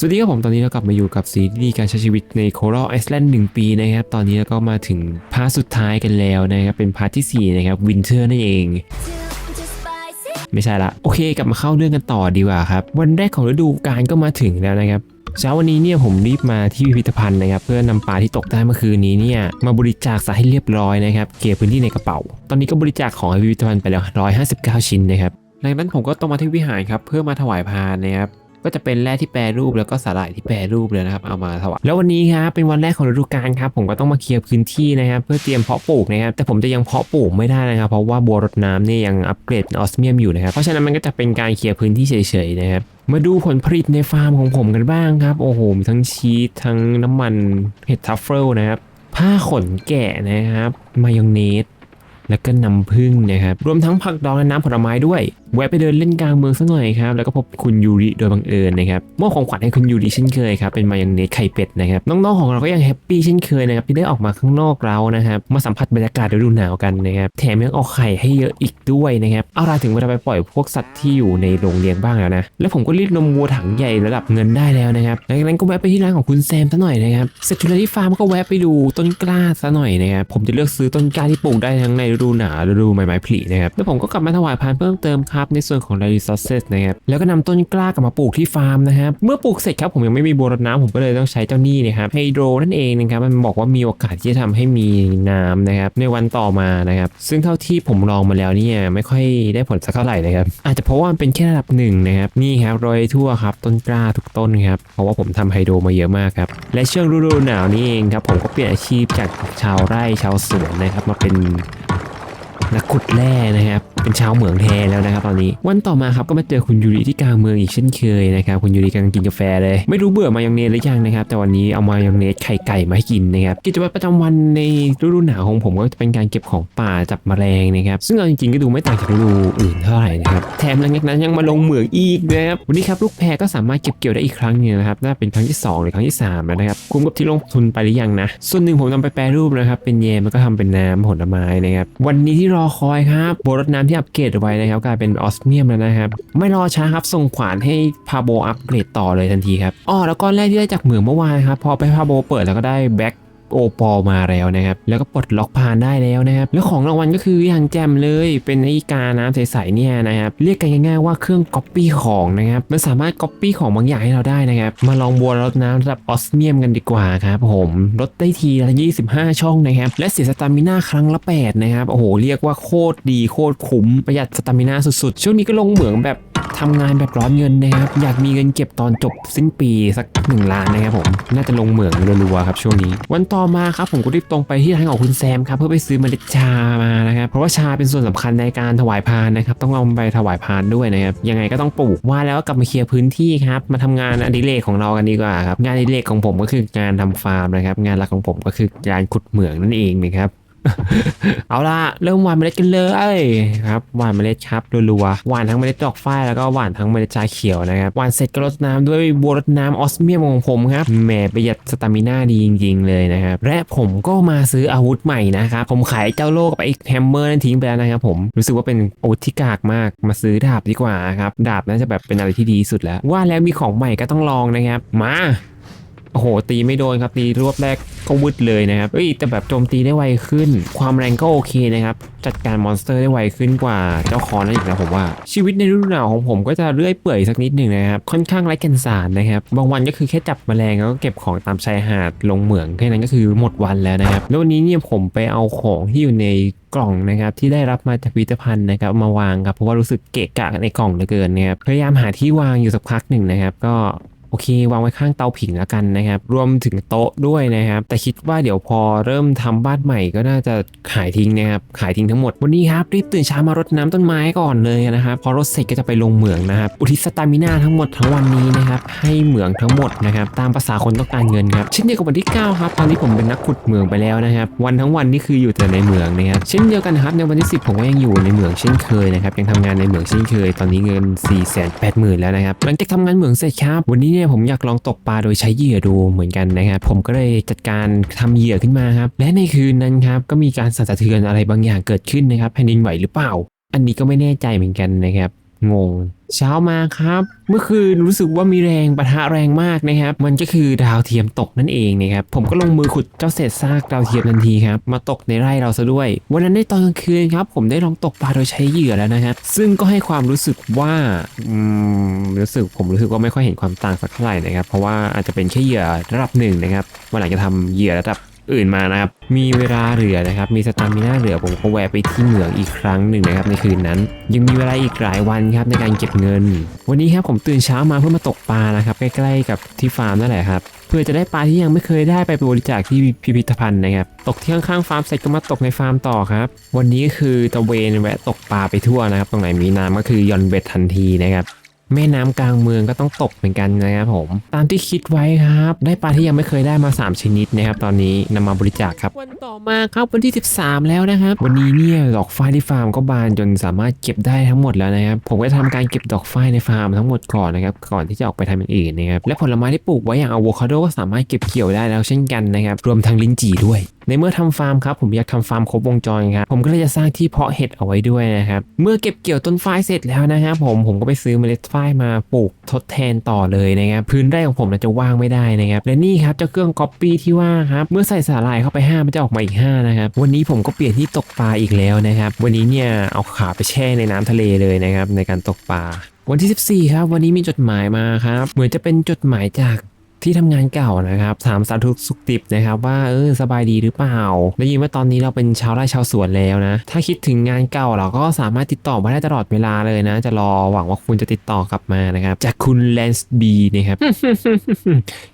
สวัสดีครับผมตอนนี้เรากลับมาอยู่กับซีรีส์การใช้ชีวิตใน Coral Island 1ปีนะครับ ตอนนี้เราก็มาถึงพาร์ทสุดท้ายกันแล้วนะครับ เป็นพาร์ทที่ 4 นะครับ Winter นั่นเอง ไม่ใช่ละ โอเค กลับมาเข้าเรื่องกันต่อดีกว่าครับ วันแรกของฤดูกาลก็มาถึงแล้วนะครับเช้าวันนี้เนี่ยผมรีบมาที่พิพิธภัณฑ์นะครับ เพื่อนำปลาที่ตกได้เมื่อคืนนี้เนี่ยมาบริจาคซะให้เรียบร้อยนะครับเก็บพื้นที่ในกระเป๋า ตอนนี้ก็บริจาคของให้พิพิธภัณฑ์ไปแล้ว159 ชิ้นนะครับหลังจากนั้นผมก็ต้องมาที่วิหารครับเพื่อมาถวายพานนะครับ ก็จะเป็นแร่ที่แปรรูปแล้วก็สาหร่ายที่แปรรูปเลยนะครับเอามาถวายแล้ววันนี้ครับเป็นวันแรกของฤดูกาลครับผมก็ต้องมาเคลียร์พื้นที่นะครับเพื่อเตรียมเพาะปลูกนะครับแต่ผมจะยังเพาะปลูกไม่ได้นะครับเพราะว่าบัวรดน้ำเนี่ยยังอัปเกรดออสเมียมอยู่นะครับเพราะฉะนั้นมันก็จะเป็นการเคลียร์พื้นที่เฉยๆนะครับมาดูผลผลิตในฟาร์มของผมกันบ้างครับโอ้โหมีทั้งชีสทั้งน้ำมันเห็ดทัฟเฟิลนะครับผ้าขนแกะนะครับมายองเนสแล้วก็น้ำผึ้งนะครับรวมทั้งผักดองและน้ำผลไม้ด้วย แวะไปเดินเล่นกลางเมืองสักหน่อยครับ แล้วก็พบคุณยูริโดยบังเอิญนะครับมอบของขวัญให้คุณยูริเช่นเคยครับ เป็นมายองเนสไข่เป็ดนะครับ น้องๆของเราก็ยังแฮปปี้เช่นเคยนะครับ ที่ได้ออกมาข้างนอกเรานะครับ มาสัมผัสบรรยากาศฤดูหนาวกันนะครับ แถมยังออกไข่ให้เยอะอีกด้วยนะครับ เอาล่ะถึงเวลาไปปล่อยพวกสัตว์ที่อยู่ในโรงเลี้ยงบ้างแล้วนะ แล้วผมก็รีดนมวัวถังใหญ่ระดับเงินได้แล้วนะครับหลังจากนั้นก็แวะไปที่ร้านของคุณแซมซะหน่อยนะครับ เสร็จธุระที่ฟาร์มก็แวะไปดูต้นกล้าซะหน่อยนะครับ ผมจะเลือกซื้อต้นกล้าที่ปลูกได้ทั้งในฤดูหนาวฤดูใบไม้ผลินะครับ แล้วผมก็กลับมาถวายพานเพิ่มเติมครับในส่วนของ r e s o u r c e s นะครับแล้วก็นำต้นกล้ากลับมาปลูกที่ฟาร์มนะครับเมื่อปลูกเสร็จครับผมยังไม่มีบัวรดน้ำผมก็เลยต้องใช้เจ้านี่นะครับไฮโดรนั่นเองนะครับมันบอกว่ามีโอกาสที่จะทำให้มีน้ำนะครับในวันต่อมานะครับซึ่งเท่าที่ผมลองมาแล้วเนี่ยไม่ค่อยได้ผลสักเท่าไหร่เลยครับอาจจะเพราะว่ามันเป็นแค่ระดับหนึ่งนะครับนี่ครับโรยทั่วครับต้นกล้าทุกต้นครับเพราะว่าผมทำไฮโดรมาเยอะมากครับและช่วงฤดูหนาวนี่เองครับผมก็เปลี่ยนอาชีพจากชาวไร่ชาวสวนนะครับมาเป็น นักขุดแร่นะครับ เป็นชาวเหมืองแทนแล้วนะครับตอนนี้ วันต่อมาครับก็มาเจอคุณยูริที่กลางเมืองอีกเช่นเคยนะครับคุณยูริกำลังกินกาแฟเลย ไม่รู้เบื่อมายองเนสหรือยังนะครับ แต่วันนี้เอามายองเนสไข่ไก่มาให้กินนะครับ กิจวัตรประจำวันในฤดูหนาวของผมก็จะเป็นการเก็บของป่าจับแมลงนะครับซึ่งเอาจริงๆก็ดูไม่ต่างจากฤดูอื่นเท่าไหร่นะครับแถมหลังจากนั้นยังมาลงเหมืองอีกนะครับวันนี้ครับลูกแพรก็สามารถเก็บเกี่ยวได้อีกครั้งนึงนะครับน่าเป็นครั้งที่สองหรือครั้งที่สามแล้วนะครับคุ้มกับที่ลงทุนไปหรือยังนะส่วนหนึ่งผมนำไปแปรรูปนะครับเป็นแยมแล้วก็ทำเป็นน้ำผลไม้นะครับวันนี้ที่รอคอยครับโบรถน้ำที่อัปเกรดไว้นะครับกลายเป็นออสเมียมแล้วนะครับไม่รอช้าครับส่งขวานให้พาโบอัปเกรดต่อเลยทันทีครับอ๋อแล้วก้อนแรกที่ได้จากเหมืองเมื่อวานครับพอไปพาโบเปิดแล้วก็ได้แบ็ค โอปอลมาแล้วนะครับ แล้วก็ปลดล็อกพานได้แล้วนะครับ แล้วของรางวัลก็คืออย่างแจมเลย เป็นไอ้กาน้ำใสๆเนี่ยนะครับ เรียกกันง่ายๆว่าเครื่องก๊อปปี้ของนะครับ มันสามารถก๊อปปี้ของบางอย่างให้เราได้นะครับ มาลองบัวรดน้ำระดับออสเมียมกันดีกว่าครับผมลดได้ทีละ25 ช่องนะครับ และเสียสตามิน่าครั้งละ 8 นะครับ โอ้โห เรียกว่าโคตรดีโคตรคุ้ม ประหยัดสตามิน่าสุดๆ ช่วงนี้ก็ลงเหมืองแบบ ทำงานแบบร้อนเงินนะครับ อยากมีเงินเก็บตอนจบสิ้นปีสักหนึ่งล้านนะครับผม น่าจะลงเหมืองรัวๆครับช่วงนี้ วันต่อมาครับผมก็รีบตรงไปที่ร้านของคุณแซมครับเพื่อไปซื้อเมล็ดชามานะครับ เพราะว่าชาเป็นส่วนสำคัญในการถวายพานนะครับ ต้องเอาไปถวายพานด้วยนะครับ ยังไงก็ต้องปลูก ว่าแล้วก็กลับมาเคลียร์พื้นที่ครับ มาทำงานอดิเรกของเรากันดีกว่าครับ งานอดิเรกของผมก็คืองานทำฟาร์มนะครับ งานหลักของผมก็คือการขุดเหมืองนั่นเองนะครับ เอาละเริ่มหว่านเมล็ดกันเลยครับหว่านเมล็ดครับรัวๆหว่านทั้งเมล็ดดอกฝ้ายแล้วก็หว่านทั้งเมล็ดชาเขียวนะครับหว่านเสร็จก็รดน้ำด้วยบัวรดน้ำออสเมียมของผมครับแหมประหยัดสตามิน่าดีจริง ๆ เลยนะครับและผมก็มาซื้ออาวุธใหม่นะครับผมขายเจ้าโลกกับไอ้แฮมเมอร์นั่นทิ้งไปแล้วนะครับผมรู้สึกว่าเป็นอาวุธที่กากมากมาซื้อดาบดีกว่าครับดาบน่าจะแบบเป็นอะไรที่ดีสุดแล้ว ว่าแล้วมีของใหม่ก็ต้องลองนะครับมา โอ้โห ตีไม่โดนครับ ตีรวบแรกก็วึดเลยนะครับเอ้ยแต่แบบโจมตีได้ไวขึ้น ความแรงก็โอเคนะครับ จัดการมอนสเตอร์ได้ไวขึ้นกว่าเจ้าคอนนั่นอีกนะผมว่า ชีวิตในฤดูหนาวของผมก็จะเรื่อยเปื่อยสักนิดหนึ่งนะครับ ค่อนข้างไร้ก่นสารนะครับ บางวันก็คือแค่จับแมลงแล้วก็เก็บของตามชายหาดลงเหมืองแค่นั้นก็คือหมดวันแล้วนะครับ แล้ววันนี้เนี่ยผมไปเอาของที่อยู่ในกล่องนะครับที่ได้รับมาจากพิพิธภัณฑ์นะครับมาวางครับเพราะว่ารู้สึกเกะกะในกล่องเหลือเกินนะครับพยายามหาที่วางอยู่สักพักหนึ่งนะครับ ก็ โอเค วางไว้ข้างเตาผิงแล้วกันนะครับ รวมถึงโต๊ะด้วยนะครับ แต่คิดว่าเดี๋ยวพอเริ่มทำบ้านใหม่ก็น่าจะขายทิ้งนะครับ ขายทิ้งทั้งหมด วันนี้ครับรีบตื่นเช้ามารดน้ำต้นไม้ก่อนเลยนะครับ พอรดเสร็จก็จะไปลงเหมืองนะครับ อุทิศสตามินาทั้งหมดทั้งวันนี้นะครับ ให้เหมืองทั้งหมดนะครับ ตามภาษาคนต้องการเงินครับ เช่นเดียวกับวันที่9ครับ ตอนนี้ผมเป็นนักขุดเหมืองไปแล้วนะครับ วันทั้งวันนี่คืออยู่แต่ในเหมืองนะครับ เช่นเดียวกันครับ ในวันที่ 10 ผมก็ยังอยู่ในเหมืองเช่นเคยนะครับ ยังทำงานในเหมืองเช่นเคย ตอนนี้เงิน 4 8 0 0 0 0แล้วนะครับ หลังจากทำงานเหมืองเสร็จครับ วันนี้เนี่ยผมอยากลองตกปลาโดยใช้เหยื่อดูเหมือนกันนะครับผมก็เลยจัดการทำเหยื่อขึ้นมาครับและในคืนนั้นครับก็มีการสั่นสะเทือนอะไรบางอย่างเกิดขึ้นนะครับแผ่นดินไหวหรือเปล่า อันนี้ก็ไม่แน่ใจเหมือนกันนะครับงง เช้ามาครับ เมื่อคืนรู้สึกว่ามีแรงปะทะแรงมากนะครับ มันก็คือดาวเทียมตกนั่นเองนะครับ ผมก็ลงมือขุดเจ้าเศษซากดาวเทียมทันทีครับ มาตกในไร่เราซะด้วย วันนั้นในตอนกลางคืนครับ ผมได้ลองตกปลาโดยใช้เหยื่อแล้วนะครับ ซึ่งก็ให้ความรู้สึกว่า อืม รู้สึกผมรู้สึกว่าไม่ค่อยเห็นความต่างสักเท่าไหร่นะครับ เพราะว่าอาจจะเป็นแค่เหยื่อระดับหนึ่งนะครับวันหลังจะทำเหยื่อระดับ อื่นมานะครับ มีเวลาเหลือนะครับ มีสตามิน่าเหลือผมก็แวะไปที่เหมืองอีกครั้งหนึ่งนะครับในคืนนั้น ยังมีเวลาอีกหลายวันครับในการเก็บเงิน วันนี้ครับผมตื่นเช้ามาเพื่อมาตกปลานะครับใกล้ๆกับที่ฟาร์มนั่นแหละครับเพื่อจะได้ปลาที่ยังไม่เคยได้ไปบริจาคที่พิพิธภัณฑ์นะครับ ตกที่ข้างๆฟาร์มเสร็จก็มาตกในฟาร์มต่อครับ วันนี้คือตะเวนแวะตกปลาไปทั่วนะครับ ตรงไหนมีน้ำก็คือหย่อนเบ็ดทันทีนะครับ แม่น้ำกลางเมืองก็ต้องตกเหมือนกันนะครับผม ตามที่คิดไว้ครับ ได้ปลาที่ยังไม่เคยได้มา 3 ชนิดนะครับตอนนี้นำมาบริจาคครับ วันต่อมาครับวันที่ 13 แล้วนะครับ วันนี้เนี่ยดอกฝ้ายที่ฟาร์มก็บานจนสามารถเก็บได้ทั้งหมดแล้วนะครับ ผมก็จะทำการเก็บดอกฝ้ายในฟาร์มทั้งหมดก่อนนะครับก่อนที่จะออกไปทำอย่างอื่นนะครับและผลไม้ที่ปลูกไว้อย่างอะโวคาโดก็สามารถเก็บเกี่ยวได้แล้วเช่นกันนะครับรวมทั้งลิ้นจี่ด้วยในเมื่อทำฟาร์มครับผมอยากทำฟาร์มครบวงจรครับผมก็เลยจะสร้างที่เพาะเห็ดเอาไว้ด้วยนะครับเมื่อเก็บเกี่ยวต้นฝ้ายเสร็จแล้วนะครับผมผมก็ไปซื้อเมล็ดฝ้ายมาปลูกทดแทนต่อเลยนะครับพื้นไร่ของผมจะว่างไม่ได้นะครับและนี่ครับเจ้าเครื่องก๊อปปี้ที่ว่าครับเมื่อใส่สาหร่ายเข้าไป 5 มันจะออกมาอีก5นะครับวันนี้ผมก็เปลี่ยนที่ตกปลาอีกแล้วนะครับวันนี้เนี่ยเอาขาไปแช่ในน้ำทะเลเลยนะครับในการตกปลาวันที่ 14 ครับ วันนี้มีจดหมายมาครับ เหมือนจะเป็นจดหมายจาก ที่ทำงานเก่านะครับถามสารทุกสุขดิบนะครับว่าเออสบายดีหรือเปล่า ได้ยินว่าตอนนี้เราเป็นชาวไร่ชาวสวนแล้วนะ ถ้าคิดถึงงานเก่าเราก็สามารถติดต่อมาได้ตลอดเวลาเลยนะ จะรอหวังว่าคุณจะติดต่อกลับมานะครับ จากคุณแลนส์บีนะครับ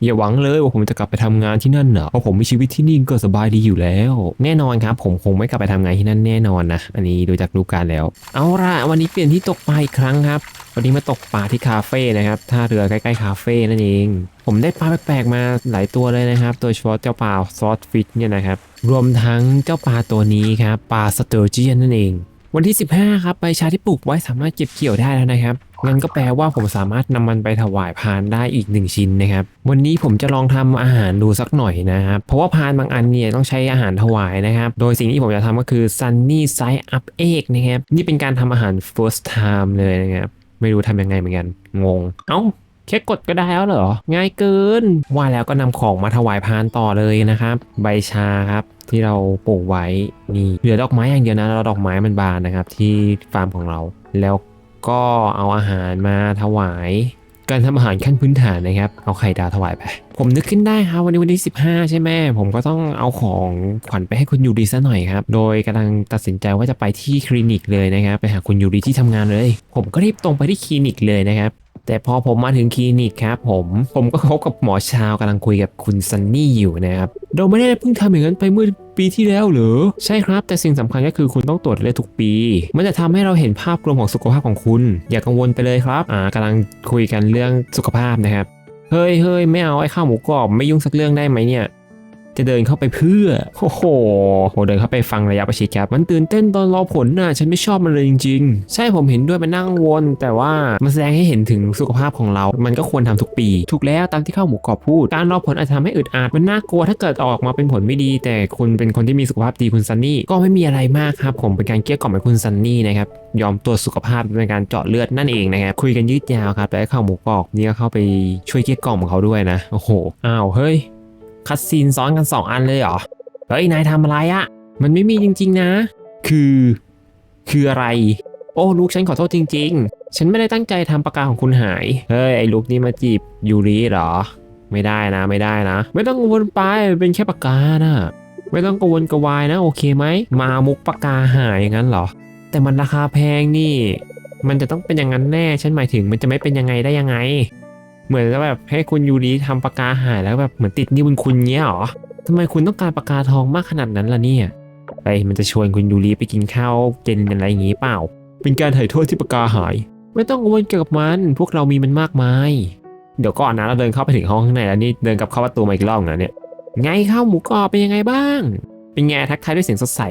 อย่าหวังเลยว่าผมจะกลับไปทำงานที่นั่นเนอะเพราะผมมีชีวิตที่นี่ก็สบายดีอยู่แล้ว แน่นอนครับผมคงไม่กลับไปทำงานที่นั่นแน่นอนนะอันนี้ดูจากรูปการแล้ว เอาละวันนี้เปลี่ยนที่ตกปลาอีกครั้งครับวันนี้มาตกปลาที่คาเฟ่นะครับท่าเรือใกล้ๆคาเฟ่นั่นเอง ผมได้ปลาแปลกๆมาหลายตัวเลยนะครับ โดยเฉพาะเจ้าปลาซอสฟิตเนี่ยนะครับ รวมทั้งเจ้าปลาตัวนี้ครับปลาสเตอร์เจียนนั่นเอง วันที่ 15 ครับใบชาที่ปลูกไว้สามารถเก็บเกี่ยวได้แล้วนะครับงั้นก็แปลว่าผมสามารถนำมันไปถวายพานได้อีกหนึ่งชิ้นนะครับ วันนี้ผมจะลองทำอาหารดูสักหน่อยนะครับ เพราะว่าพานบางอันเนี่ยต้องใช้อาหารถวายนะครับ โดยสิ่งที่ผมจะทำก็คือ Sunny Side Up Egg นะครับ นี่เป็นการทำอาหาร first time เลยนะครับ ไม่รู้ทำยังไงเหมือนกัน งง เอ้าแค่กดก็ได้แล้วเหรอ ง่ายเกิน ว่าแล้วก็นำของมาถวายพานต่อเลยนะครับ ใบชาครับที่เราปลูกไว้นี่เหลือดอกไม้อย่างเดียวนะแล้วดอกไม้มันบานนะครับ ที่ฟาร์มของเรา แล้วก็เอาอาหารมาถวาย การทำอาหารขั้นพื้นฐานนะครับ เอาไข่ดาวถวายไป ผมนึกขึ้นได้ครับวันนี้วันที่15 ใช่ไหมผมก็ต้องเอาของขวัญไปให้คุณยูริซะหน่อยครับ โดยกำลังตัดสินใจว่าจะไปที่คลินิกเลยนะครับ ไปหาคุณยูริที่ทำงานเลย ผมก็รีบตรงไปที่คลินิกเลยนะครับ แต่พอผมมาถึงคลินิกครับผมผมก็พบกับหมอชาวกำลังคุยกับคุณซันนี่อยู่นะครับเราไม่ได้เพิ่งทำอย่างนั้นไปเมื่อปีที่แล้วหรือใช่ครับ แต่สิ่งสำคัญก็คือคุณต้องตรวจเลือดทุกปี มันจะทำให้เราเห็นภาพรวมของสุขภาพของคุณ อย่ากังวลไปเลยครับอ่ากำลังคุยกันเรื่องสุขภาพนะครับเฮ้ยเฮ้ยไม่เอาไอ้ข้าวหมูกรอบไม่ยุ่งสักเรื่องได้ไหมเนี่ย จะเดินเข้าไปเพื่อ โอ้โหโหเดินเข้าไปฟังระยะประชิดครับ มันตื่นเต้นตอนรอผลน่ะ ฉันไม่ชอบมันเลยจริง ๆ ใช่ผมเห็นด้วยมันนั่งวน แต่ว่ามันแสดงให้เห็นถึงสุขภาพของเรา มันก็ควรทำทุกปี ถูกแล้วตามที่ข้าวหมูกรอบพูด การรอผลอาจจะทำให้อึดอัด มันน่ากลัวถ้าเกิดออกมาเป็นผลไม่ดี แต่คุณเป็นคนที่มีสุขภาพดีคุณซันนี่ ก็ไม่มีอะไรมากครับผม เป็นการเกลี้ยกล่อมให้คุณซันนี่นะครับ ยอมตรวจสุขภาพในการเจาะเลือดนั่นเองนะครับ คุยกันยืดยาวครับ แต่ไอ้ข้าวหมูกรอบนี่ก็เข้าไปช่วยเกลี้ยกล่อมเขาด้วยนะ โอ้โห อ้าว เฮ้ย คัดซีนซ้อนกัน 2 อันเลยเหรอ เฮ้ย นายทำอะไรอะ มันไม่มีจริง ๆ นะ คือ คืออะไร โอ้ลูกฉันขอโทษจริง ๆ ฉันไม่ได้ตั้งใจทำปากกาของคุณหาย เฮ้ย ไอ้ลูกนี่มาจีบยูริเหรอ ไม่ได้นะ ไม่ได้นะ ไม่ต้องกังวลไป เป็นแค่ปากกานะ ไม่ต้องกังวลกระวายนะ โอเคไหม มามุกปากกาหายอย่างนั้นเหรอ แต่มันราคาแพงนี่ มันจะต้องเป็นอย่างนั้นแน่ ฉันหมายถึงมันจะไม่เป็นยังไงได้ยังไง เหมือนจะแบบให้คุณยูริทำปากกาหายแล้วแบบเหมือนติดหนี้บุญคุณเงี้ยเหรอทำไมคุณต้องการปากกาทองมากขนาดนั้นล่ะเนี่ยไปมันจะชวนคุณยูริไปกินข้าวเย็นอะไรอย่างงี้เปล่า เป็นการถ่ายโทษที่ปากกาหาย ไม่ต้องกังวลเกี่ยวกับมัน พวกเรามีมันมากมาย เดี๋ยวก่อนนะเราเดินเข้าไปถึงห้องข้างในแล้วนี่เดินกลับเข้าประตูมาอีกรอบนะเนี่ย ไงข้าวหมูกรอบเป็นยังไงบ้าง เป็นไงทักทายด้วยเสียงสดใส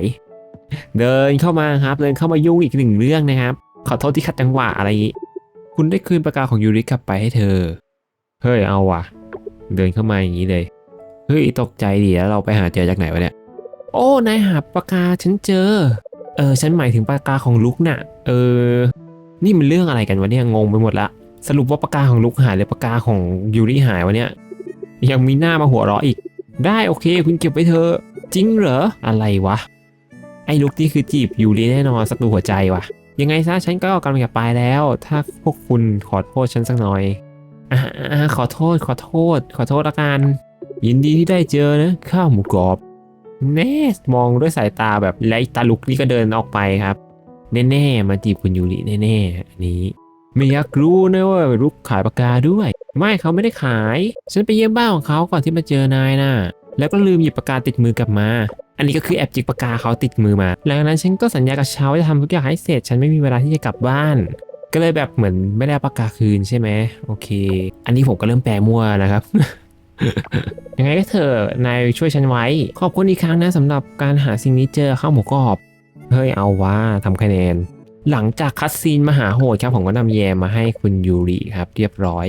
เดินเข้ามาครับ เดินเข้ามายุ่งอีกหนึ่งเรื่องนะครับ ขอโทษที่ขัดจังหวะอะไรอย่างงี้ คุณได้คืนปากกาของยูริกลับไปให้เธอ เฮ้ยเอาว่ะ เดินเข้ามาอย่างนี้เลย เฮ้ยตกใจดิแล้วเราไปหาเจอจากไหนวะเนี่ย โอ้นายหาปากกาฉันเจอ เออฉันหมายถึงปากกาของลุกน่ะ เออ นี่มันเรื่องอะไรกันวะเนี่ยงงไปหมดละ สรุปว่าปากกาของลุกหายหรือปากกาของยูริหายวะเนี่ย ยังมีหน้ามาหัวเราะอีก ได้โอเค คุณเก็บไว้เถอะจริงเหรออะไรวะ ไอ้ลุกนี่คือจีบยูริแน่นอนสักดูหัวใจวะยังไงซะฉันก็กำลังจะไปแล้ว ถ้าพวกคุณขอโทษฉันสักหน่อย ขอโทษขอโทษ ขอโทษละกันยินดีที่ได้เจอนะข้าวหมูกรอบแน่มองด้วยสายตาแบบไอ้ตาลุกนี่ก็เดินออกไปครับ แน่ๆมาจีบคุณยูริแน่ๆอันนี้ ไม่อยากรู้นะว่าลุกขายปากกาด้วย ไม่เขาไม่ได้ขาย ฉันไปเยี่ยมบ้านของเขาก่อนที่มาเจอนายน่ะแล้วก็ลืมหยิบปากกาติดมือกลับมา อันนี้ก็คือแอบจิกปากกาเขาติดมือมาหลังจากนั้นฉันก็สัญญากับเชาว่าจะทำทุกอย่างให้เสร็จ ฉันไม่มีเวลาที่จะกลับบ้าน ก็เลยแบบเหมือนไม่ได้ปากกาคืนใช่ไหมโอเค อันนี้ผมก็เริ่มแปลมั่วนะครับ ยังไงก็เถอะนายช่วยฉันไว้ ขอบคุณอีกครั้งนะสำหรับการหาสิ่งนี้เจอข้าวหมูกรอบ เฮ้ยเอาว่าทำคะแนน หลังจากคัดซีนมหาโหดครับผมก็นำแยมมาให้คุณยูริครับ เรียบร้อย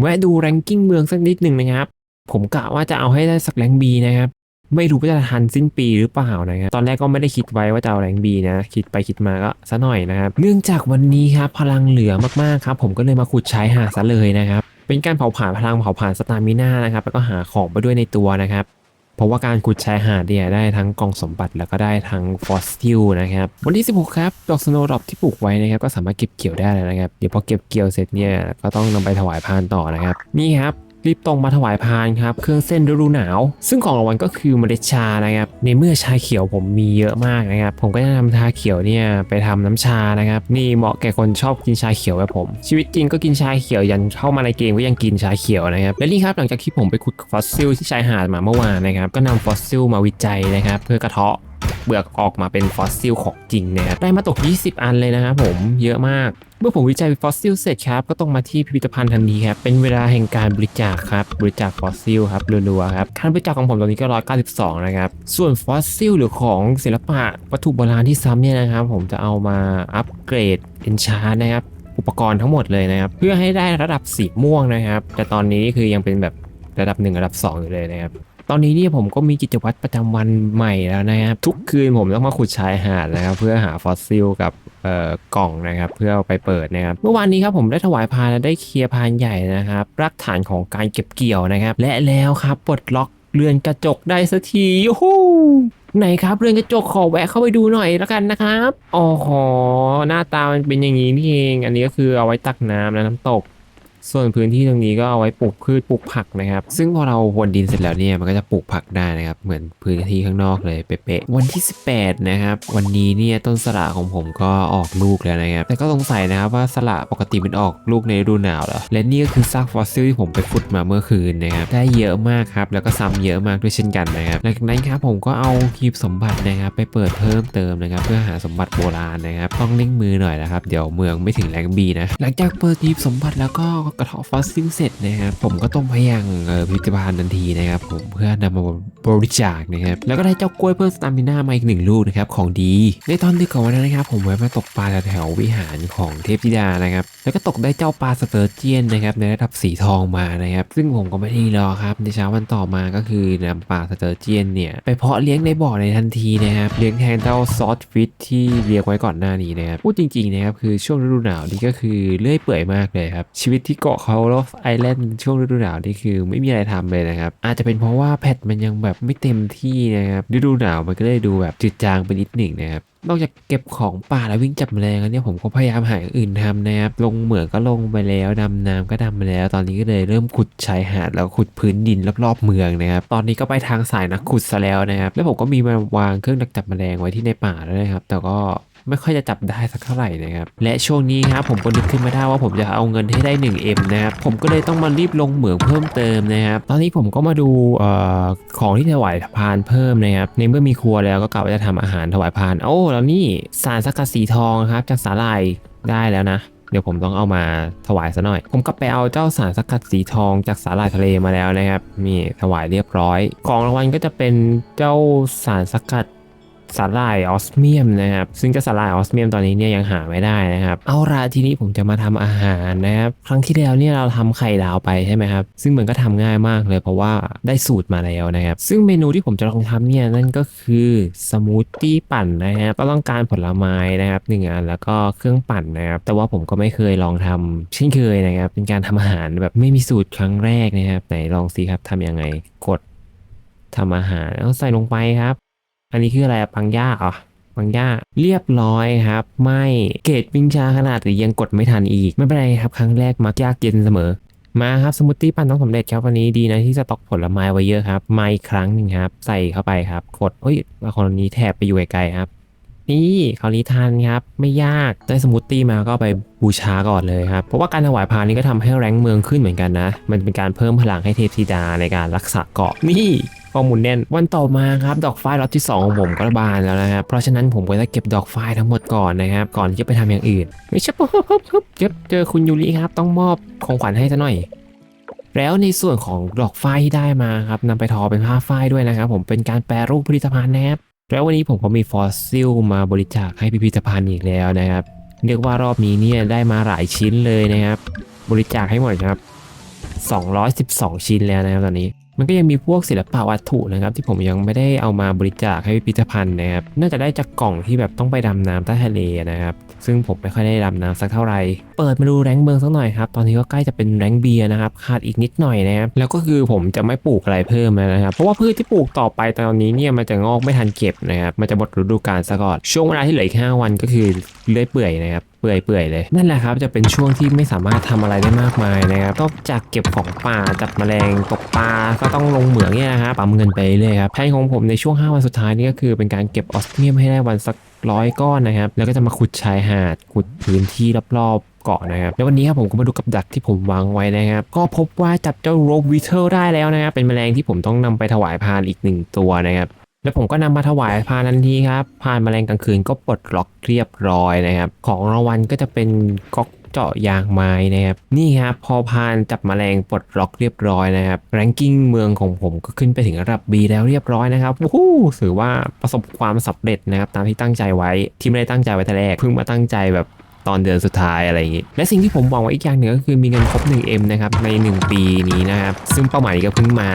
แวะดูแรงกิ้งเมืองสักนิดหนึ่งนะครับ ผมกะว่าจะเอาให้ได้สักแรงบีนะครับ ไม่รู้ว่าจะทันสิ้นปีหรือเปล่านะครับตอนแรกก็ไม่ได้คิดไว้ว่าจะเอาแรงบีนะคิดไปคิดมาก็ซะหน่อยนะครับเนื่องจากวันนี้ครับพลังเหลือมากๆครับผมก็เลยมาขุดใช้หาซะเลยนะครับเป็นการเผาผลาญพลังเผาผลาญสตามิน่านะครับแล้วก็หาของไปด้วยในตัวนะครับเพราะว่าการขุดชายหาดเนี่ยได้ทั้งกองสมบัติแล้วก็ได้ทั้งฟอสซิลนะครับวันที่ 16 ครับ ดอกสโนว์ดรอปที่ปลูกไว้นะครับก็สามารถเก็บเกี่ยวได้แล้วนะครับ เดี๋ยวพอเก็บเกี่ยวเสร็จเนี่ยก็ต้องนำไปถวายพานต่อนะครับ นี่ครับ รีบตรงมาถวายพานครับเครื่องเส้นฤดูหนาว ซึ่งของรางวัลก็คือเมล็ดชานะครับในเมื่อชาเขียวผมมีเยอะมากนะครับผมก็จะนำชาเขียวเนี่ยไปทำน้ำชานะครับนี่เหมาะแก่คนชอบกินชาเขียวแบบผม ชีวิตจริงก็กินชาเขียวยันเข้ามาในเกมก็ยังกินชาเขียวนะครับและนี่ครับหลังจากที่ผมไปขุดฟอสซิลที่ชายหาดมาเมื่อวานนะครับก็นำฟอสซิลมาวิจัยนะครับเพื่อกระเทาะ เปลือกออกมาเป็นฟอสซิลของจริงนะครับได้มาตก 20 อันเลยนะครับผมเยอะมาก เมื่อผมวิจัยฟอสซิลเสร็จครับ ก็ต้องมาที่พิพิธภัณฑ์ทันทีครับ เป็นเวลาแห่งการบริจาคครับ บริจาคฟอสซิลครับรัวๆครับการบริจาคของผมตอนนี้ก็ 192 นะครับ ส่วนฟอสซิลหรือของศิลปะวัตถุโบราณที่ซ้ำเนี่ยนะครับผมจะเอามาอัปเกรดเอนชาร์นะครับอุปกรณ์ทั้งหมดเลยนะครับ เพื่อให้ได้ระดับสีม่วงนะครับ แต่ตอนนี้คือยังเป็นแบบระดับ 1 ระดับ 2 อยู่เลยนะครับ ตอนนี้เนี่ยผมก็มีกิจวัตรประจำวันใหม่แล้วนะครับ ทุกคืนผมต้องมาขุดชายหาดนะครับ เพื่อหาฟอสซิลกับเอ่อกล่องนะครับ เพื่อเอาไปเปิดนะครับ เมื่อวานนี้ครับผมได้ถวายพานและได้เคลียร์พานใหญ่นะครับรากฐานของการเก็บเกี่ยวนะครับ และแล้วครับปลดล็อกเรือนกระจกได้สักทียูฮูไหนครับเรือนกระจกขอแวะเข้าไปดูหน่อยแล้วกันนะครับอ๋อหน้าตามันเป็นอย่างนี้นี่เอง อันนี้ก็คือเอาไว้ตักน้ำและน้ำตก ส่วนพื้นที่ตรงนี้ก็เอาไว้ปลูกพืชปลูกผักนะครับ ซึ่งพอเราพรวนดินเสร็จแล้วเนี่ยมันก็จะปลูกผักได้นะครับ เหมือนพื้นที่ข้างนอกเลยเป๊ะๆวันที่ 18 นะครับ วันนี้เนี่ยต้นสละของผมก็ออกลูกแล้วนะครับ แต่ก็สงสัยนะครับว่าสละปกติมันออกลูกในฤดูหนาวเหรอและนี่ก็คือซากฟอสซิลที่ผมไปขุดมาเมื่อคืนนะครับได้เยอะมากครับแล้วก็ซ้ำเยอะมากด้วยเช่นกันนะครับหลังจากนั้นครับผมก็เอาคีบสมบัตินะครับ ไปเปิดเพิ่มเติมนะครับ เพื่อหาสมบัติโบราณนะครับ ต้องเล่งมือหน่อยนะครับ เดี๋ยวเมืองไม่ถึงแรงบีนะหลังจากเปิดคีบสมบัติแล้วก็กระเทาะฟอสซิลเสร็จนะครับผมก็ต้องไปยังพิพิธภัณฑ์ทันทีนะครับผมเพื่อนำมาบริจาคนะครับแล้วก็ได้เจ้ากล้วยเพิ่มสตามิน่ามาอีกหนึ่งลูกนะครับของดี ในตอนดึกของวันนั้นนะครับ ผมแวะมาตกปลาแถววิหารของเทพธิดานะครับแล้วก็ตกได้เจ้าปลาสเตอร์เจียนนะครับในระดับสีทองมานะครับซึ่งผมก็ไม่ได้รอครับในเช้าวันต่อมาก็คือนำปลาสเตอร์เจียนเนี่ยไปเพาะเลี้ยงในบ่อในทันทีนะครับเลี้ยงแทนเจ้าซอสฟิตที่เลี้ยงไว้ก่อนหน้านี้นะครับพูดจริงๆนะครับคือช่วงฤดูหนาวนี่ก็คือเลื่อยเปื่อยมากเลยครับชีวิตที่เกาะเขาลอฟไอแลนด์ช่วงฤดูหนาวนี่คือไม่มีอะไรทำเลยนะครับ อาจจะเป็นเพราะว่าแพทมันยังแบบไม่เต็มที่นะครับฤดูหนาวมันก็เลยดูแบบจืดจางไปนิดหนึ่งนะครับนอกจากเก็บของป่าแล้ววิ่งจับแมลงแล้วเนี่ยผมก็พยายามหาอื่นทำนะครับ ลงเหมืองก็ลงไปแล้วดำน้ำก็ดำไปแล้ว ตอนนี้ก็เลยเริ่มขุดชายหาดแล้วขุดพื้นดินรอบๆเมืองนะครับ ตอนนี้ก็ไปทางสายนักขุดซะแล้วนะครับ แล้วผมก็มีมาวางเครื่องดักจับแมลงไว้ที่ในป่าแล้วนะครับ แต่ก็ ไม่ค่อยจะจับได้สักเท่าไหร่นะครับ และช่วงนี้ครับผมก็นึกขึ้นมาได้ว่าผมจะเอาเงินให้ได้ 1M นะครับ ผมก็เลยต้องมารีบลงเหมืองเพิ่มเติมนะครับ ตอนนี้ผมก็มาดูออของที่ถวายพานเพิ่มนะครับ ในเมื่อมีครัวแล้วก็กะว่าจะทำอาหารถวายพาน โอ้แล้วนี่สารสกัดสีทองครับจากสาหร่ายได้แล้วนะเดี๋ยวผมต้องเอามาถวายซะหน่อย ผมกลับไปเอาเจ้าสารสกัดสีทองจากสาหร่ายทะเลมาแล้วนะครับ นี่ถวายเรียบร้อย ของรางวัลก็จะเป็นเจ้าสารสกัด สาหร่ายออสเมียมนะครับซึ่งเจ้าสาหร่ายออสเมียมตอนนี้เนี่ยยังหาไม่ได้นะครับเอาละทีนี้ผมจะมาทำอาหารนะครับครั้งที่แล้วเนี่ยเราทำไข่ดาวไปใช่ไหมครับซึ่งมันก็ทำง่ายมากเลยเพราะว่าได้สูตรมาแล้วนะครับซึ่งเมนูที่ผมจะลองทำเนี่ยนั่นก็คือสมูทตี้ปั่นนะครับก็ต้องการผลไม้นะครับหนึ่งอันแล้วก็เครื่องปั่นนะครับแต่ว่าผมก็ไม่เคยลองทำเช่นเคยนะครับเป็นการทำอาหารแบบไม่มีสูตรครั้งแรกนะครับไหนลองสิครับทำยังไงกดทำอาหารแล้วใส่ลงไปครับ อันนี้คืออะไรอะปังย่าเหรอปังย่าเรียบร้อยครับ ไม่เกรดวิ่งช้าขนาดหรือยังกดไม่ทันอีก ไม่เป็นไรครับ ครั้งแรกมักยากเย็นเสมอ มาครับสมูทตี้ปั่นต้องสำเร็จครับวันนี้ดีนะที่สต็อกผลไม้ไว้เยอะครับมาอีกครั้งหนึ่งครับ ใส่เข้าไปครับ กดเอ้ยคนนี้แถบไปอยู่ไกลๆครับ นี่คราวนี้ทานครับ ไม่ยากได้สมูทตี้มาก็ไปบูชาก่อนเลยครับ เพราะว่าการถวายพานนี้ก็ทำให้แรงเมืองขึ้นเหมือนกันนะ มันเป็นการเพิ่มพลังให้เทพธิดาในการรักษาเกาะนี่ ข้อมูลแน่น วันต่อมาครับดอกฝ้าล็อตที่2ของผมก็บานแล้วนะครับเพราะฉะนั้นผมก็จะเก็บดอกฝ้าทั้งหมดก่อนนะครับ ก่อนที่จะไปทำอย่างอื่นไม่ใช่ปุ๊บปุ๊บปุ๊บเจอเจอคุณยูริครับ ต้องมอบของขวัญให้ซะหน่อยแล้วในส่วนของดอกฝ้ายที่ได้มาครับนำไปทอเป็นผ้าฝ้ายด้วยนะครับ ผมเป็นการแปรรูปผลิตภัณฑ์นะครับแล้ววันนี้ผมก็มีฟอสซิลมาบริจาคให้พิพิธภัณฑ์อีกแล้วนะครับเรียกว่ารอบนี้เนี่ยได้มาหลายชิ้นเลยนะครับ บริจาคให้หมดครับ 212 ชิ้นแล้วนะครับตอนนี้ มันก็ยังมีพวกศิลปะวัตถุนะครับที่ผมยังไม่ได้เอามาบริจาคให้พิพิธภัณฑ์นะครับน่าจะได้จากกล่องที่แบบต้องไปดำน้ำใต้ทะเลนะครับซึ่งผมไม่ค่อยได้ดำน้ำสักเท่าไหร่เปิดมาดูแรงเมืองสักหน่อยครับตอนนี้ก็ใกล้จะเป็นแรงเบียร์นะครับขาดอีกนิดหน่อยนะครับแล้วก็คือผมจะไม่ปลูกอะไรเพิ่มแล้วนะครับเพราะว่าพืชที่ปลูกต่อไปตอนนี้เนี่ยมันจะงอกไม่ทันเก็บนะครับมันจะหมดฤดูกาลซะก่อนช่วงเวลาที่เหลืออีก5วันก็คือเลื่อยเปื่อยนะครับ เปื่อยเปื่อยเลย นั่นแหละครับจะเป็นช่วงที่ไม่สามารถทำอะไรได้มากมายนะครับนอกจากเก็บของป่าจับแมลงตกปลาก็ต้องลงเหมืองเนี่ยนะครับปั๊มเงินไปเรื่อยครับแผนของผมในช่วง 5 วันสุดท้ายนี่ก็คือเป็นการเก็บออสเมียมให้ได้วันสักร้อยก้อนนะครับ แล้วก็จะมาขุดชายหาด ขุดพื้นที่รอบๆเกาะนะครับแล้ววันนี้ครับผมก็มาดูกับดักที่ผมวางไว้นะครับ ก็พบว่าจับเจ้าโรบวิเทอร์ได้แล้วนะครับ เป็นแมลงที่ผมต้องนำไปถวายพานอีกหนึ่งตัวนะครับ แล้วผมก็นำมาถวายพานทันทีครับพานแมลงกลางคืนก็ปลดล็อกเรียบร้อยนะครับ ของรางวัลก็จะเป็นก๊อกเจาะยางไม้นะครับ นี่ครับพอพานจับแมลงปลดล็อกเรียบร้อยนะครับแรงกิ้งเมืองของผมก็ขึ้นไปถึงระดับ B แล้วเรียบร้อยนะครับวู้ฮู้ถือว่าประสบความสำเร็จนะครับตามที่ตั้งใจไว้ที่ไม่ได้ตั้งใจไว้แต่แรกเพิ่งมาตั้งใจแบบ ตอนเดือนสุดท้ายอะไรอย่างงี้ และสิ่งที่ผมหวังไว้อีกอย่างหนึ่งก็คือมีเงินครบ 1M นะครับใน 1 ปีนี้นะครับซึ่งเป้าหมายก็เพิ่งมา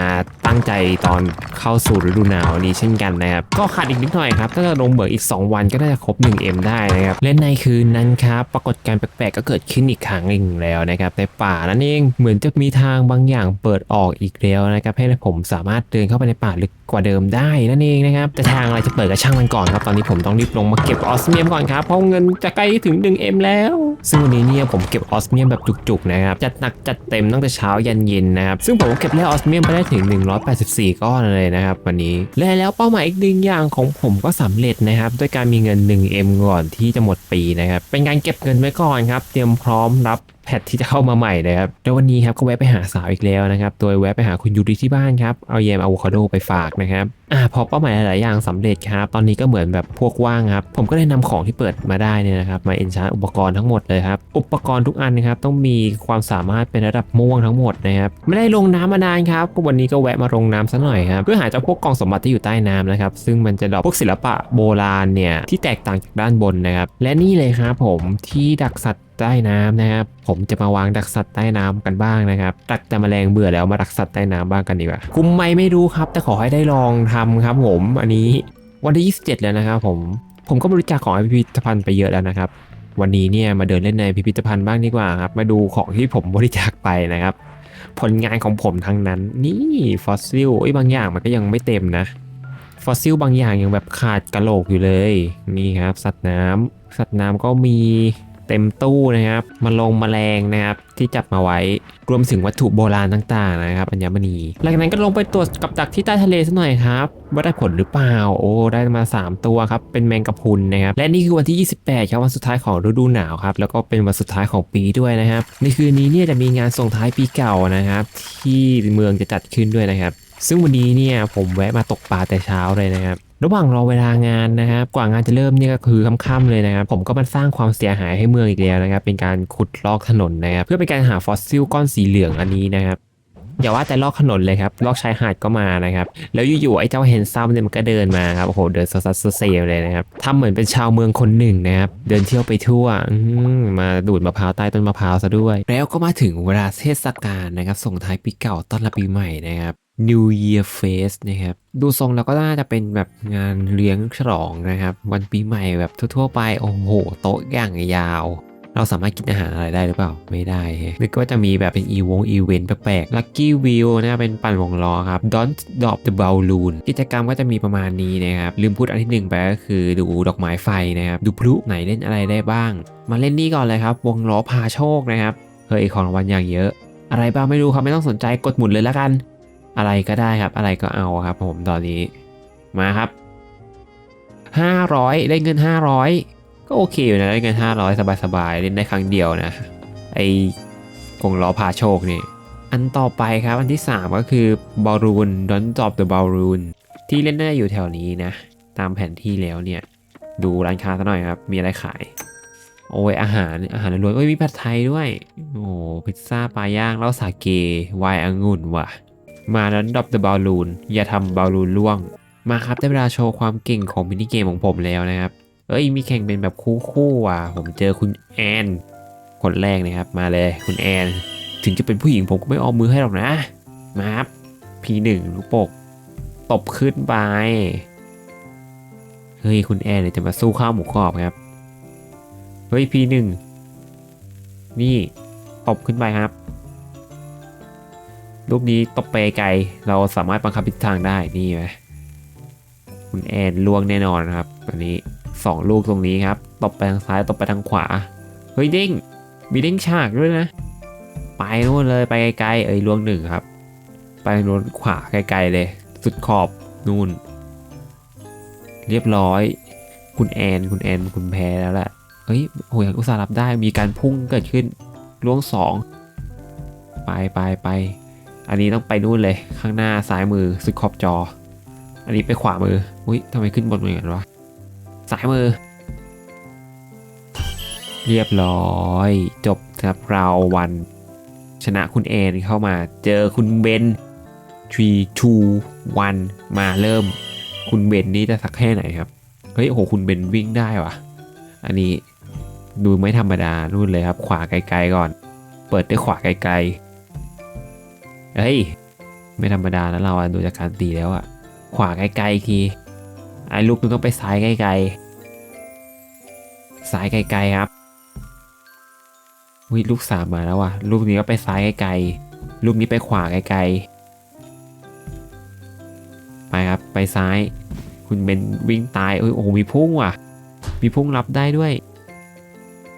ตั้งใจตอนเข้าสู่ฤดูหนาวนี้เช่นกันนะครับก็ขาดอีกนิดหน่อยครับถ้าจะลงเบิกอีก 2 วันก็น่าจะครบ 1M ได้นะครับและในคืนนั้นครับปรากฏการณ์แปลกๆก็เกิดขึ้นอีกครั้งหนึ่งแล้วนะครับในป่านั่นเองเหมือนจะมีทางบางอย่างเปิดออกอีกแล้วนะครับให้ผมสามารถเดินเข้าไปในป่าลึกกว่าเดิมได้นั่นเองนะครับแต่ทางอะไรจะเปิดก็ช่างมันก่อนครับตอนนี้ผมต้องรีบลงมาเก็บออสเมียมก่อนครับเพราะเงินจะใกล้ถึง 1M แล้ว ซึ่งวันนี้เนี่ยผมเก็บออสเมียมแบบจุกๆนะครับ จัดหนักจัดเต็มตั้งแต่เช้ายันเย็นนะครับ ซึ่งผมเก็บแร่ออสเมียมไปได้ถึง 184 ก้อนเลยนะครับวันนี้ และแล้วเป้าหมายอีกหนึ่งอย่างของผมก็สำเร็จนะครับด้วยการมีเงิน 1M ก่อนที่จะหมดปีนะครับ เป็นการเก็บเงินไว้ก่อนครับ เตรียมพร้อมรับแพทที่จะเข้ามาใหม่นะครับแล้ววันนี้ครับก็แวะไปหาสาวอีกแล้วนะครับ โดยแวะไปหาคุณยูริที่บ้านครับ เอาแยมอะโวคาโดไปฝากนะครับอ่าพอเป้าหมายหลายๆอย่างสำเร็จครับตอนนี้ก็เหมือนแบบพวกว่างครับผมก็เลยนำของที่เปิดมาได้เนี่ยนะครับมาเอนชาร์อุปกรณ์ทั้งหมดเลยครับอุปกรณ์ทุกอันนะครับต้องมีความสามารถเป็นระดับม่วงทั้งหมดนะครับไม่ได้ลงน้ำมานานครับก็วันนี้ก็แวะมาลงน้ำซะหน่อยครับเพื่อหาเจ้าพวกกองสมบัติที่อยู่ใต้น้ำนะครับซึ่งมันจะดอปพวกศิลปะโบราณเนี่ยที่แตกต่างจากด้านบนนะครับและนี่เลยครับผมที่ดักสัตว์ใต้น้ำนะครับผมจะมาวางดักสัตว์ใต้น้ำกันบ้างนะครับดักแต่แมลงเบื่อแล้วมาดักสัตว์ใต้น้ำบ้างกันดีกว่าคุมไม่ไม่รู้ครับแต่ขอให้ได้ลองทำครับผมอันนี้วันที่ 27 แล้วนะครับผมผมก็บริจาคของพิพิธภัณฑ์ไปเยอะแล้วนะครับ วันนี้เนี่ยมาเดินเล่นในพิพิธภัณฑ์บ้างดีกว่าครับ มาดูของที่ผมบริจาคไปนะครับ ผลงานของผมทั้งนั้น นี่ฟอสซิลไอ้บางอย่างมันก็ยังไม่เต็มนะ ฟอสซิลบางอย่างยังแบบขาดกระโหลกอยู่เลย นี่ครับ สัตว์น้ำสัตว์น้ำก็มี เต็มตู้นะครับมาลงมแมลงนะครับที่จับมาไว้รวมถึงวัตถุโบราณต่างๆนะครับอัญมณีหลังจากนั้นก็ลงไปตรวจกับดักที่ใต้ทะเลสักหน่อยครับว่าได้ผลหรือเปล่าโอ้ได้มา 3 ตัวครับเป็นแมงกะพรุนนะครับและนี่คือวันที่ 28ครับวันสุดท้ายของฤดูหนาวครับแล้วก็เป็นวันสุดท้ายของปีด้วยนะครับในคืนนี้เนี่ยจะมีงานส่งท้ายปีเก่านะครับ ที่เมืองจะจัดขึ้นด้วยนะครับ ซึ่งวันนี้เนี่ยผมแวะมาตกปลาแต่เช้าเลยนะครับ ระหว่างรอเวลางานนะครับกว่างานจะเริ่มนี่ก็คือค่ำๆเลยนะครับผมก็มาสร้างความเสียหายให้เมืองอีกแล้วนะครับเป็นการขุดลอกถนนนะครับเพื่อเป็นการหาฟอสซิลก้อนสีเหลืองอันนี้นะครับอย่าว่าแต่ลอกถนนเลยครับลอกชายหาดก็มานะครับ แล้วอยู่ๆไอ้เจ้าเฮนซัมเนี่ยมันก็เดินมาครับโอ้โหเดินซัสเซลเลยนะครับทำเหมือนเป็นชาวเมืองคนหนึ่งนะครับเดินเที่ยวไปทั่วมาดูดมะพร้าวใต้ต้นมะพร้าวซะด้วย แล้วก็มาถึงเวลาเทศกาลนะครับส่งท้ายปีเก่าต้อนรับปีใหม่นะครับ New Year Face นะครับ ดูทรงแล้วก็น่าจะเป็นแบบงานเลี้ยงฉลองนะครับ วันปีใหม่แบบทั่วๆไป โอ้โห โต๊ะอย่างยาว เราสามารถกินอาหารอะไรได้หรือเปล่า ไม่ได้นึกว่าจะมีแบบเป็นอีวงอีเวนต์แปลกๆ Lucky Wheel นะเป็นปั่นวงล้อครับ Don't Drop the Balloon กิจกรรมก็จะมีประมาณนี้นะครับ ลืมพูดอันที่หนึ่งไปก็คือดูดอกไม้ไฟนะครับ ดูพลุไหนเล่นอะไรได้บ้าง มาเล่นนี่ก่อนเลยครับ วงล้อพาโชคนะครับ เฮ้ยของรางวัลอย่างเยอะ อะไรบ้างไม่รู้ครับไม่ต้องสนใจกดหมุนเลยละกัน อะไรก็ได้ครับ อะไรก็เอาครับ ผมตอนนี้มาครับ 500 ได้เงิน 500 ก็โอเคอยู่นะได้เงิน 500 สบายๆเล่นได้ครั้งเดียวนะไอ้กงล้อพาโชคนี่อันต่อไปครับอันที่ 3 ก็คือบอลลูนดอนจอบเดอะบอลลูนที่เล่นได้อยู่แถวนี้นะ ตามแผนที่แล้วเนี่ย ดูร้านค้าซะหน่อยครับ มีอะไรขาย โอ้ยอาหารอาหารล้วนๆเอ้ยมีผัดไทยด้วย โอ้พิซซ่าปลาย่างแล้วสาเกไวน์องุ่นว่ะ มาแล้วดรอปเดอะบอลลูนอย่าทำบอลลูนล่วง มาครับได้เวลาโชว์ความเก่งของมินิเกมของผมแล้วนะครับ เอ้ยมีแข่งเป็นแบบคู่คู่ๆว่ะผมเจอคุณแอนคนแรกนะครับ มาเลยคุณแอน ถึงจะเป็นผู้หญิงผมก็ไม่เอามือให้หรอกนะ มาครับพีหนึ่งลูกปก ตบขึ้นไป เฮ้ย คุณแอนเนี่ยจะมาสู้ข้าวหมูกรอบครับ เฮ้ยพีหนึ่งนี่ ตบขึ้นไปครับ ลูกนี้ตบไปไกล เราสามารถบังคับทิศทางได้ นี่ไหมคุณแอนล่วงแน่นอนครับอันนี้สองลูกตรงนี้ครับ ตบไปทางซ้ายตบไปทางขวา เฮ้ยเด้ง มีเด้งฉากด้วยนะ ไปนู่นเลยไปไกลๆ เอ้ยล่วงหนึ่งครับ ไปโน้นขวาไกลๆเลย สุดขอบนู่น เรียบร้อย คุณแอนคุณแอนคุณแพ้แล้วแหละเฮ้ยโหยังอุตส่าห์รับได้มีการพุ่งเกิดขึ้นล่วงสองไปไปไป อันนี้ต้องไปนู่นเลยข้างหน้าซ้ายมือสุดขอบจอ อันนี้ไปขวามือ อุ้ยทำไมขึ้นบนเหมือนกันวะซ้ายมือ เรียบร้อย จบครับเราวัน ชนะคุณแอนเข้ามา เจอคุณเบน3 2 1 มาเริ่ม คุณเบนนี่จะสักแค่ไหนครับ เฮ้ยโอ้โหคุณเบนวิ่งได้วะอันนี้ดูไม่ธรรมดานู่นเลยครับ ขวาไกลๆก่อน เปิดด้วยขวาไกลๆ เฮ้ย ไม่ธรรมดาแล้วเราอะดูจากการตีแล้วอะขวาไกลๆอีกที ไอ้ลูกนึงต้องไปซ้ายไกลๆซ้ายไกลๆครับวิลูกสามมาแล้วว่ะลูกนี้ก็ไปซ้ายไกลๆลูกนี้ไปขวาไกลๆไปครับไปซ้าย คุณเบนวิ่งตายเอ้ยโอ้มีพุ่งว่ะ มีพุ่งรับได้ด้วย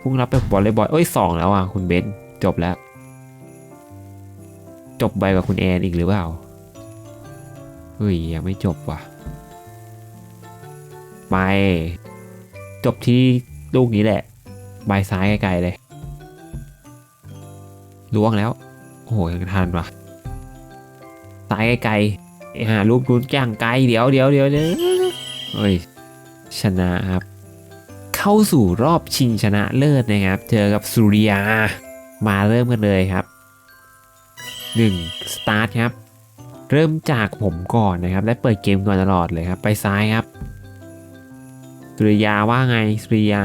พุ่งรับไปบอลเลยบอลเอ้ยสองแล้วอะคุณเบนจบแล้ว จบไปกับคุณแอนอีกหรือเปล่า เฮ้ยยังไม่จบว่ะ ไป จบที่ลูกนี้แหละ ใบซ้ายไกลๆเลยล่วงแล้ว โอ้โหยังทันว่ะซ้ายไกลๆอ้ห่าลูกนู้นย่างไกลเดี๋ยวเดี๋ยวเดี๋ยวเดี๋ยวเฮ้ยชนะครับ เข้าสู่รอบชิงชนะเลิศนะครับ เจอกับสุริยา มาเริ่มกันเลยครับ 1 start ครับ เริ่มจากผมก่อนนะครับ และเปิดเกมก่อนตลอดเลยครับ ไปซ้ายครับ สุริยาว่าไง สุริยา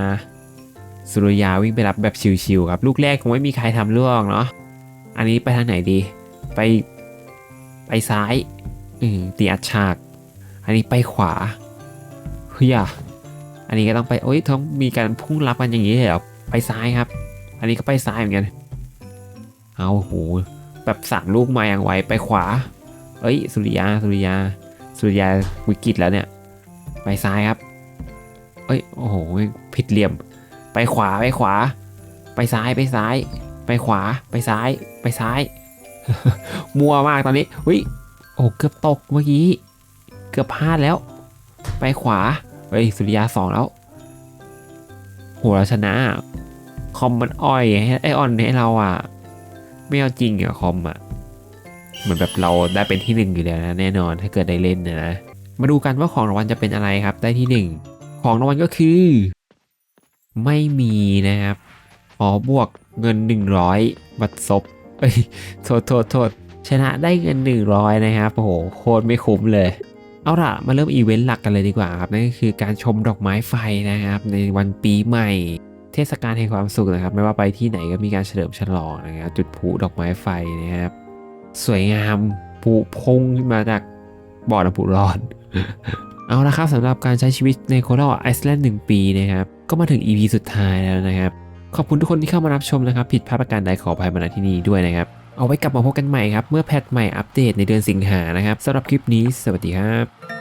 สุริยาวิ่งไปรับแบบชิวๆครับ ลูกแรกคงไม่มีใครทำล่วงเนาะ อันนี้ไปทางไหนดี ไป ไปซ้ายอืมตีอัดฉาก อันนี้ไปขวาเฮียอันนี้ก็ต้องไป โอ้ยต้องมีการพุ่งรับกันอย่างนี้เลยเหรอ ไปซ้ายครับ อันนี้ก็ไปซ้ายเหมือนกัน เอาโห แบบสามลูกมาอย่างไวไปขวา เอ้ย สุริยา สุริยา สุริยาวิกฤตแล้วเนี่ย ไปซ้ายครับ เอ้ย โอ้โห ผิดเหลี่ยม ไปขวา ไปขวา ไปซ้าย ไปซ้าย ไปขวา ไปซ้าย ไปซ้าย มัวมากตอนนี้เฮ้ยโอ้เกือบตกเมื่อกี้ เกือบพลาดแล้ว ไปขวา เฮ้ย สุริยาสองแล้ว โหเราชนะ คอมมันอ้อยให้ไอออนให้เราอะ ไม่เอาจริงอะคอมอะเหมือนแบบเราได้เป็นที่หนึ่งอยู่แล้วนะแน่นอนถ้าเกิดได้เล่นนะนะมาดูกันว่าของรางวัลจะเป็นอะไรครับได้ที่หนึ่งของรางวัลก็คือ ไม่มีนะครับอ๋อบวกเงิน 100 บัตรซบเอ้ยโทษโทษโทษชนะได้เงิน 100 นะครับโอ้โหโคตรไม่คุ้มเลยเอาล่ะ มาเริ่มอีเวนต์หลักกันเลยดีกว่าครับนั่นก็คือการชมดอกไม้ไฟนะครับในวันปีใหม่ เทศกาลแห่งความสุขนะครับ ไม่ว่าไปที่ไหนก็มีการเฉลิมฉลองนะครับจุดพลุดอกไม้ไฟนะครับ สวยงามผุพงขึ้นมาจากบ่อน้ำพุร้อน เอาละครับสำหรับการใช้ชีวิตในโคราชไอซ์แลนด์1ปีนะครับ ก็มาถึง EP สุดท้ายแล้วนะครับ ขอบคุณทุกคนที่เข้ามารับชมนะครับ ผิดพลาดประการใดขออภัยมาณที่นี้ด้วยนะครับ เอาไว้กลับมาพบกันใหม่ครับ เมื่อแพทใหม่อัปเดตในเดือนสิงหานะครับสำหรับคลิปนี้ สวัสดีครับ